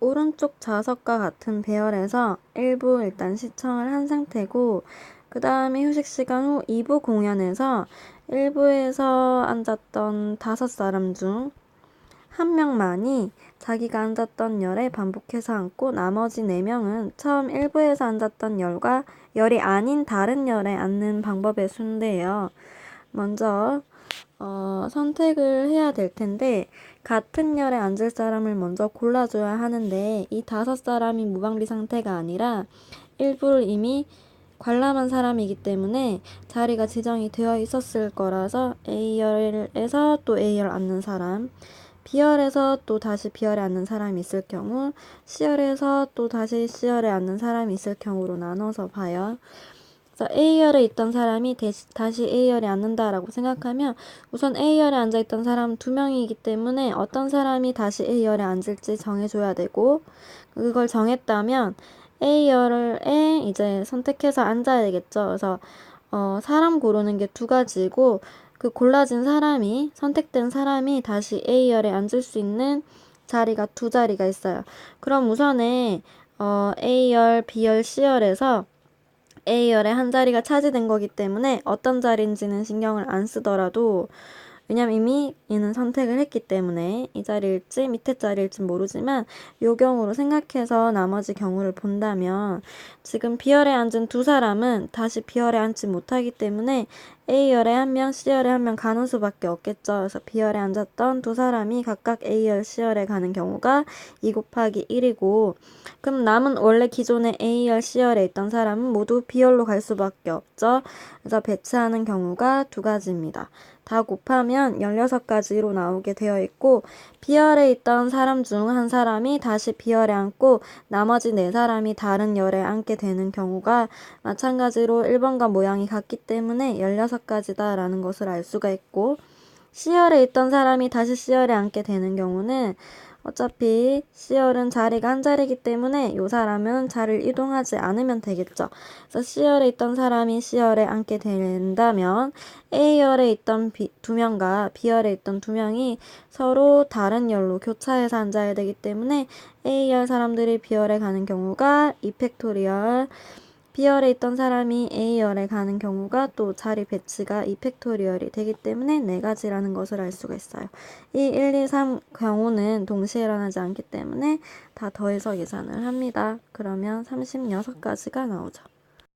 오른쪽 좌석과 같은 배열에서 1부 일단 시청을 한 상태고 그 다음에 휴식 시간 후 2부 공연에서 1부에서 앉았던 다섯 사람 중 한 명만이 자기가 앉았던 열에 반복해서 앉고 나머지 네 명은 처음 1부에서 앉았던 열과 열이 아닌 다른 열에 앉는 방법의 순인데요. 먼저 어, 선택을 해야 될 텐데 같은 열에 앉을 사람을 먼저 골라줘야 하는데 이 다섯 사람이 무방비 상태가 아니라 일부를 이미 관람한 사람이기 때문에 자리가 지정이 되어 있었을 거라서 A열에서 또 A열 앉는 사람 B열에서 또 다시 B열에 앉는 사람이 있을 경우 C열에서 또 다시 C열에 앉는 사람이 있을 경우로 나눠서 봐요. 그래서 A열에 있던 사람이 대시, 다시 A열에 앉는다라고 생각하면 우선 A열에 앉아있던 사람 두 명이기 때문에 어떤 사람이 다시 A열에 앉을지 정해줘야 되고 그걸 정했다면 A열에 이제 선택해서 앉아야 되겠죠. 그래서 어, 사람 고르는 게 두 가지고 그 골라진 사람이 선택된 사람이 다시 A열에 앉을 수 있는 자리가 두 자리가 있어요. 그럼 우선에 어, A열, B열, C열에서 A열에 한 자리가 차지된 거기 때문에 어떤 자리인지는 신경을 안 쓰더라도 왜냐면 이미 얘는 선택을 했기 때문에 이 자리일지 밑에 자리일지 모르지만 요 경우로 생각해서 나머지 경우를 본다면 지금 B열에 앉은 두 사람은 다시 B열에 앉지 못하기 때문에 A열에 한 명, C열에 한 명 가는 수밖에 없겠죠. 그래서 B열에 앉았던 두 사람이 각각 A열, C열에 가는 경우가 2 곱하기 1이고 그럼 남은 원래 기존에 A열, C열에 있던 사람은 모두 B열로 갈 수밖에 없죠. 그래서 배치하는 경우가 두 가지입니다. 다 곱하면 16가지로 나오게 되어 있고 B열에 있던 사람 중 한 사람이 다시 B열에 앉고 나머지 네 사람이 다른 열에 앉게 되는 경우가 마찬가지로 1번과 모양이 같기 때문에 16 가지다라는 것을 알 수가 있고 C열에 있던 사람이 다시 C열에 앉게 되는 경우는 어차피 C열은 자리가 한 자리이기 때문에 이 사람은 자리를 이동하지 않으면 되겠죠. 그래서 C열에 있던 사람이 C열에 앉게 된다면 A열에 있던 B, 두 명과 B열에 있던 두 명이 서로 다른 열로 교차해서 앉아야 되기 때문에 A열 사람들이 B열에 가는 경우가 2팩토리얼 B열에 있던 사람이 A열에 가는 경우가 또 자리 배치가 2팩토리얼이 되기 때문에 네 가지라는 것을 알 수가 있어요. 이 1, 2, 3 경우는 동시에 일어나지 않기 때문에 다 더해서 계산을 합니다. 그러면 36가지가 나오죠.